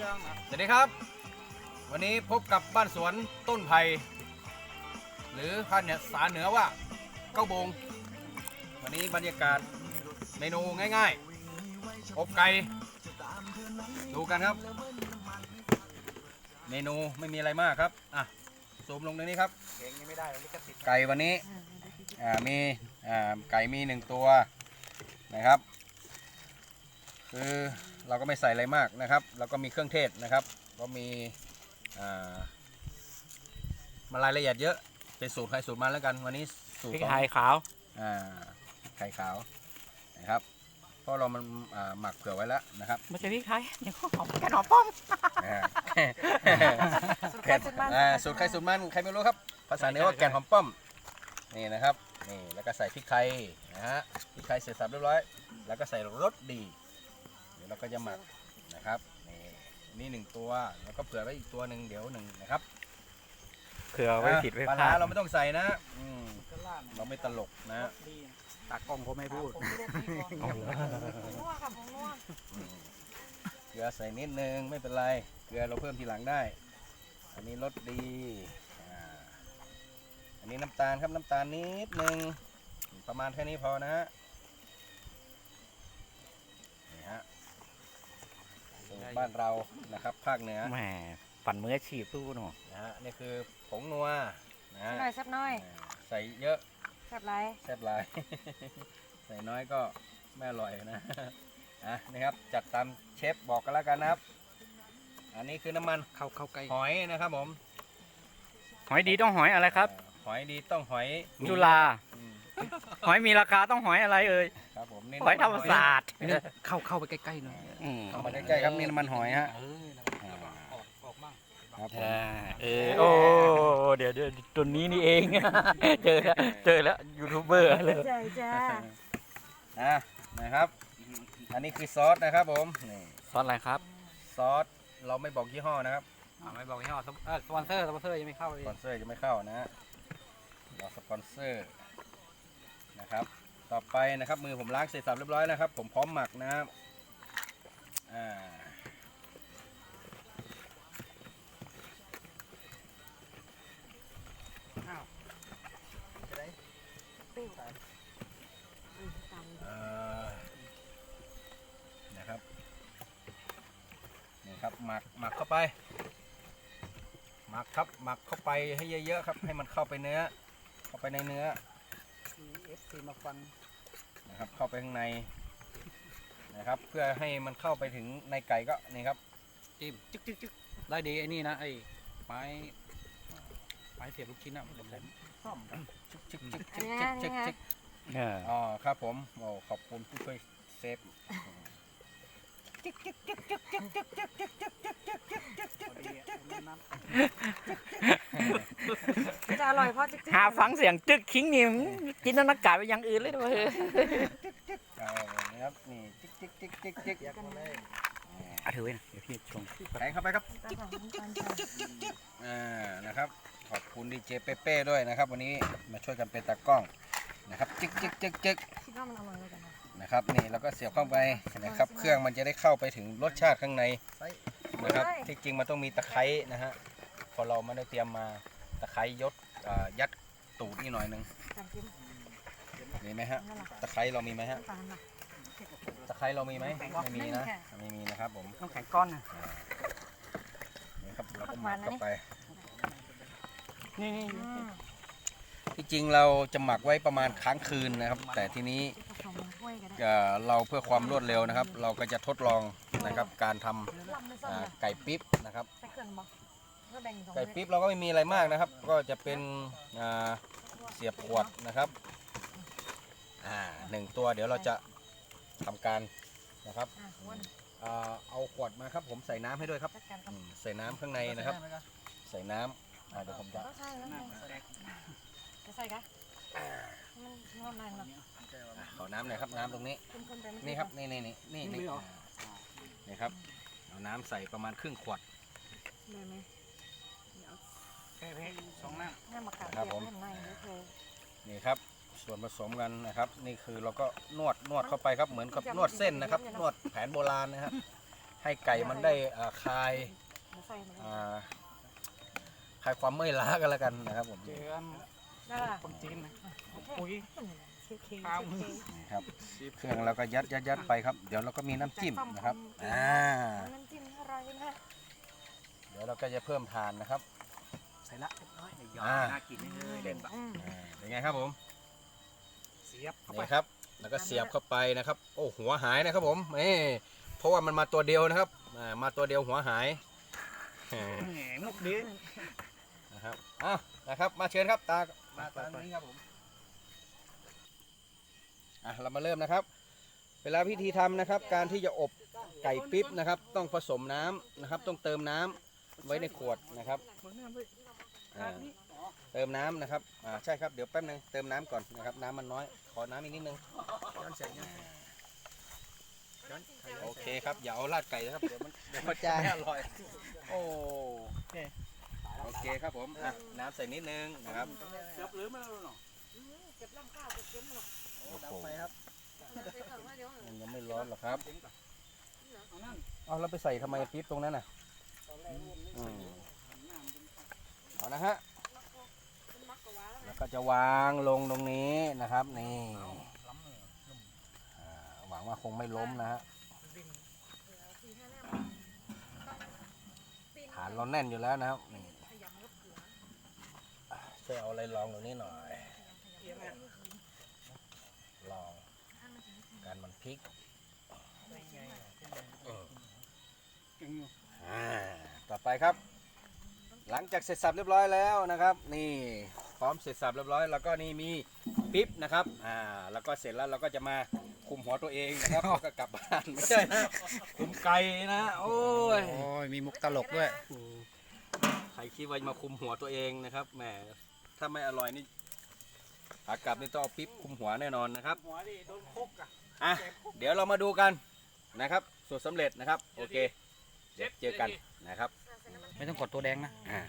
รื่องนะสวัสดีครับ วันนี้พบกับบ้านสวนต้นไผ่หรือภาคเนี่ยสาเหนือว่าเก้าโบง วันนี้บรรยากาศเมนูง่ายๆอบไก่ดูกันครับ เมนูไม่มีอะไรมากครับอะซูมลงตรงนี้ครับเพลงนี้ไม่ได้ลิขสิทธิ์ไก่วันนี้อ่ามีอ่าไก่มีหนึ่งตัวนะครับ คือเราก็ไม่ใส่อะไรมากนะครับแล้วก็มีเครื่องเทศนะครับ ก็มีอ่ามารายละเอียดเยอะเป็นสูตรใครสูตรมันแล้วกันวันนี้สูตรพริกของไทยขาวอ่าไข่ขาวนะครับเพราะเรามันอ่าหมักเผื่อไว้แล้วนะครับไม่ใช่พริกไทยเดี๋ยวหอมแกนหอมป้อมนะฮะสุดใครสุดมันอ่าสูตรใครสูตรมันใครไม่รู้ครับ ภาษาเหนือว่าแกนหอมป้อมนี่นะครับนี่แล้วก็ใส่พริกไทยนะฮะพริกไทยเสร็จสับเรียบร้อย แล้วก็ใส่รสดี เดี๋ยวเราก็จะหมักนะครับนี่นี่หนึ่งตัวแล้วก็เผื่อไว้อีกตัวหนึ่งเดี๋ยวหนึ่งนะครับเผื่อไว้ผิดไว้ปลาพลาร้าดเราไม่ต้องใส่นะอืมก็ล่าดเราไม่ตลกนะดีตากล้องเขาไม่พูดผมลูกนี่ก่อนนัวค่ะผงนัวอืมเกลือใส่นิดนึงไม่เป็นไรเกลือเราเพิ่มทีหลังได้ อันนี้รสดีอ่าอันนี้น้ำตาลครับน้ำตาลนิดนึงประมาณแค่นี้พอนะฮะ บ้านเรานะครับ ภาคเหนือแหมปั่นมืออาชีพตู้หนูนะฮะนี่คือผงนัวนะฮะหน่อยสักหน่อยอ่าใส่เยอะแซ่บไรแซ่บหลาย ใส่น้อยก็ไม่อร่อยนะ อะนี่ครับจัดตามเชฟบอกกันแล้วกันนะครับ อันนี้คือน้ำมันเข้าเข้าใกล้หอยนะครับผมหอยดีต้องหอยอะไรครับอ่าหอยดีต้องหอยมีจุฬาอืมหอยมีราคาต้องหอยอะไรเอ่ยครับผมนี่หอยธรรมศาสตร์ เข้าเข้าไปใกล้ๆหน่อย อืมเข้ามาใกล้ๆครับนี่น้ำมันหอยฮะ เออแล้วก็ออกออกมั่งครับผเอมอเออโอ้เดี๋ยวเดี๋ยวตัวนี้นี่เอง เจอแล้วเจอแล้วยูทูบเบอร์เลยใจจ้าอะนะครับ อันนี้คือซอสนะครับผมนี่ซอสอะไรครับซอสเราไม่บอกยี่ห้อนะครับอ่าไม่บอกยี่ห้อสปเออสปอนเซอร์สปอนเซอร์ยังไม่เข้าเลยสปอนเซอร์จะไม่เข้านะฮะรอสปอนเซอร์นะครับ ต่อไปนะครับมือผมล้างเสร็จสับเรียบร้อยนะครับ ผมพร้อมหมักนะครับ อ่าปิ้วอืมตเอ่อนะครับนี่ครับหมักหมักเข้าไปหมักครับหมักเข้าไปให้เยอะๆครับ ให้มันเข้าไปเนื้อ เข้าไปในเนื้อมีเอฟซีมาฟังนะครับเข้าไปข้างใน นะครับ เพื่อให้มันเข้าไปถึงในไก่ก็นี่ครับจิ้มจึ๊กจึ๊กจึ๊กได้ดีไอ้นี่นะไอ้ไม้ไม้เสียบลูกชิ้นอะผมผมซ่อมกันชิกชิกชิกำอันชิกนี้ชินะกชินี่กไงชิกเอออ๋อครับผมโอ้ขอบคุณผู้ช่วยเซฟจะอร่อยเพราะจิ๊กจิ๊กหาฟังเสียงจึกคิงนี่จินตนาการไปอย่างอื่นเลยนะเว้ยเอานะครับนี่ จิกจิกจิกอะถือไว้นะเดี๋ยวพี่ชงแทงเข้าไปครับจิ๊กจิ๊กจิ๊กจิ๊กจิ๊กอ่านะครับ ขอบคุณดีเจเปเป้ด้วยนะครับ วันนี้มาช่วยกันเป็นตากล้องนะครับจิกจิกจิกจิกคิดว่ามันอร่อยเลยกันนะครับนี่แล้วก็เสียบเข้าไปนะครับ เครื่องมันจะได้เข้าไปถึงรสชาติข้างในนะครับที่จริงมันต้องมีตะไคร้นะฮะพอเราไม่ได้เตรียมมาตะไคร้ยศยัดตูดนี่หน่อยหนึงมีไหมฮะตะไคร้เรามีไหมฮะ ไคร้เรามีไหมไม่มีนะไม่มีนะครับผมต้องแข็งก้อนนะนี่ครับเราก็หมักเข้าไปนี่นี่อืมที่จริงเราจะหมักไว้ประมาณค้างคืนนะครับ แต่ทีนี้ผสมถ้วยกันได้เอ่อเราเพื่อความรวดเร็วนะครับ เราก็จะทดลองนะครับการทำลำไม่ส้มอ่าเลยไก่ปิ๊บนะครับใส่เกลือบ่ก็แบ่งสองไก่ปิ๊บเราก็ไม่มีอะไรมากนะครับ ก็จะเป็นอ่าเสียบขวดนะครับอ่าหนึ่งตัวเดี๋ยวเราจะ ทำการนะครับอะวนอ่าเอาขวดมาครับผมใส่น้ำให้ด้วยครับจัดการกับอืมใส่น้ำข้างในนะครับ ใส่น้ำอ่าเดี๋ยวผมจะต้องใส่แล้วไงจะใส่กะมันงอนหน่อยเนาะอ่าขอน้ำหน่อยครับน้ำตรงนี้คนๆไปไม่นี่ครับนี่นี่นี่นี่นี่อ่านี่ครับเอาน้ำใส่ประมาณครึ่งขวด ได้ไหม ส่วนผสมกันนะครับ นี่คือเราก็นวดนวดเข้าไปครับเหมือนกับนวดเส้นนะครับ นวดแผนโบราณนะครับให้ไก่มันได้อ่าคลายมาใส่มาอ่าคลายความเมื่อยล้ากันแล้วกันนะครับผมเจอกันได้ละคนจีนนะปุ๋ยเชียร์คิงครับเชียร์คิงนี่ครับเครื่องเราก็ยัดยัดยัดไปครับ เดี๋ยวเราก็มีน้ำจิ้มนะครับอ่าน้ำจิ้มอร่อยนะเดี๋ยวเราก็จะเพิ่มทานนะครับ ใส่ละเล็กน้อยยออ่าน่ากินเลยเด่นปะอืมอ่าเป็นไงครับผม เสียบเข้าไปนี่ครับ แล้วก็เสียบเข้าไปนะครับ โอ้หัวหายนะครับผมนี่เพราะว่ามันมาตัวเดียวนะครับอ่ามาตัวเดียวหัวหายแหมแหมมุกดีนะครับอ้าวนะครับมาเชิญครับตามาตานี้ครับผมอะเรามาเริ่มนะครับ เวลาพิธีทำนะครับ การที่จะอบไก่ปิ๊บนะครับ ต้องผสมน้ำนะครับ ต้องเติมน้ำไว้ในขวดนะครับอ่า เติมน้ำนะครับอ่าใช่ครับเดี๋ยวแป๊บนึงเติมน้ำก่อนนะครับน้ำมันน้อย ขอน้ำอีกนิดนึง ย้อนใส่ย้อนโอเคครับอย่าเอาราดไก่นะครับเดี๋ยวมันเดี๋ยวมันจะไม่อร่อยโอ้โอเคครับผมอะน้ำใส่นิดนึงนะครับเสียบหรือไม่รู้เนาะเก็บลำข้าวเก็บเก็บมาหรอโอ้โหเก็บก่อนว่าเดี๋ยวมันยังไม่ร้อนหรอกครับเอานั่นเอาแล้วไปใส่ทำไมปิ๊บตรงนั้นน่ะอืมเอานะฮะ มันมักกว่าแล้ว แล้ว ก็จะวางลงตรงนี้นะครับ นี่หวังว่าคงไม่ล้มนะฮะฐานเราแน่นอยู่แล้วนะครับนี่ขยำกับเอช่วยเอาอะไรรองตรงนี้หน่อยลองการมันพลิกต่อไปครับ หลังจากเสร็จสับเรียบร้อยแล้วนะครับ นี่ พร้อมเสร็จสับเรียบร้อย แล้วก็นี่มีปิ๊บนะครับอ่าแล้วก็เสร็จแล้วเราก็จะมาคุมหัวตัวเองนะครับแล้วก็กลับบ้านไม่ใช่นะคุมไก่นะโอ้ยโอ้ยมีมุกตลกด้วยใครคิดว่าจะมาคุมหัวตัวเองนะครับแหมถ้าไม่อร่อยนี่ขากลับนี่ต้องเอาปิ๊บคุมหัวแน่นอนนะครับหัวดิโดนคกอะอะเดี๋ยวเรามาดูกันนะครับสูตรสำเร็จนะครับโอเคเดี๋ยวเจอกันนะครับ ไม่ต้องกดตัวแดงนะอ่า